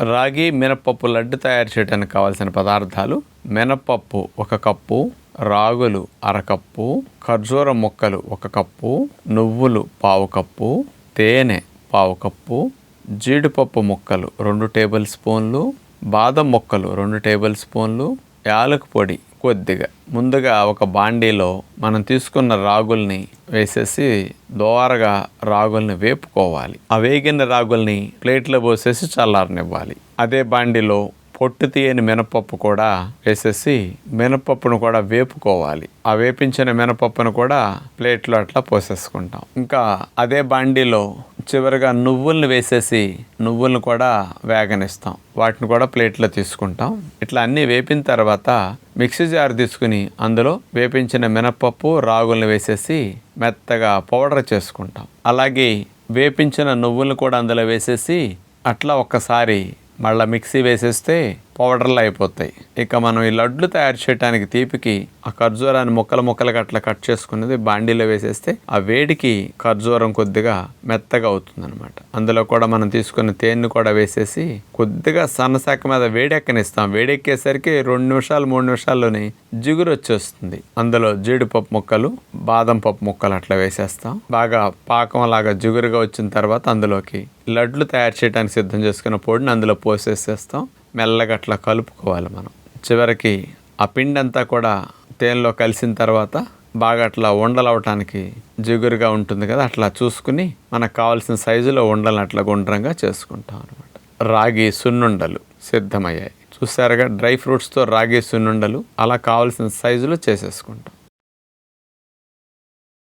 రాగి మినపప్పు లడ్డు తయారు చేయడానికి కావాల్సిన పదార్థాలు మినపప్పు ఒక కప్పు రాగులు అరకప్పు ఖర్జూర ముక్కలు ఒక కప్పు నువ్వులు పావు కప్పు తేనె పావు కప్పు జీడిపప్పు ముక్కలు రెండు టేబుల్ స్పూన్లు బాదం ముక్కలు రెండు టేబుల్ స్పూన్లు యాలకు పొడి కొద్దిగా. ముందుగా ఒక బాండీలో మనం తీసుకున్న రాగుల్ని వేసేసి దోరగా రాగుల్ని వేపుకోవాలి. ఆ వేగిన రాగుల్ని ప్లేట్లో పోసేసి చల్లారనివ్వాలి. అదే బాండీలో పొట్టు తీయని మినపప్పు కూడా వేసేసి మినపప్పును కూడా వేపుకోవాలి. ఆ వేపించిన మినపప్పును కూడా ప్లేట్లో అట్లా పోసేసుకుంటాం. ఇంకా అదే బాండీలో చివరిగా నువ్వుల్ని వేసేసి నువ్వులను కూడా వేగనిస్తాం. వాటిని కూడా ప్లేట్లో తీసుకుంటాం. ఇట్లా అన్నీ వేపిన తర్వాత మిక్సీ జార్ తీసుకుని అందులో వేపించిన మినపప్పు రాగుల్ని వేసేసి మెత్తగా పౌడర్ చేసుకుంటాం. అలాగే వేపించిన నువ్వులను కూడా అందులో వేసేసి అట్లా ఒక్కసారి మళ్ళీ మిక్సీ వేసేస్తే పౌడర్లు అయిపోతాయి. ఇక మనం ఈ లడ్లు తయారు చేయడానికి తీపికి ఆ ఖర్జూరాన్ని ముక్కలు ముక్కలుగా అట్లా కట్ చేసుకున్నది బాండీలో వేసేస్తే ఆ వేడికి ఖర్జూరం కొద్దిగా మెత్తగా అవుతుంది అనమాట అందులో కూడా మనం తీసుకున్న తేనెను కూడా వేసేసి కొద్దిగా సన్నశాఖ మీద వేడెక్కనిస్తాం. వేడెక్కేసరికి రెండు నిమిషాలు మూడు నిమిషాల్లోనే జిగురు వచ్చేస్తుంది. అందులో జీడిపప్పు ముక్కలు బాదం పప్పు ముక్కలు అట్లా వేసేస్తాం. బాగా పాకం లాగా జిగురుగా వచ్చిన తర్వాత అందులోకి లడ్లు తయారు చేయడానికి సిద్ధం చేసుకున్న పొడిని అందులో పోసేసేస్తాం. మెల్లగా అట్లా కలుపుకోవాలి మనం. చివరికి ఆ పిండి అంతా కూడా తేనెలో కలిసిన తర్వాత బాగా అట్లా ఉండలవటానికి జిగురుగా ఉంటుంది కదా అట్లా చూసుకుని మనకు కావాల్సిన సైజులో ఉండలను అట్లా గుండ్రంగా చేసుకుంటాం అనమాట రాగి సున్నుండలు సిద్ధమయ్యాయి. చూసారుగా డ్రై ఫ్రూట్స్తో రాగి సున్నుండలు అలా కావాల్సిన సైజులో చేసేసుకుంటాం.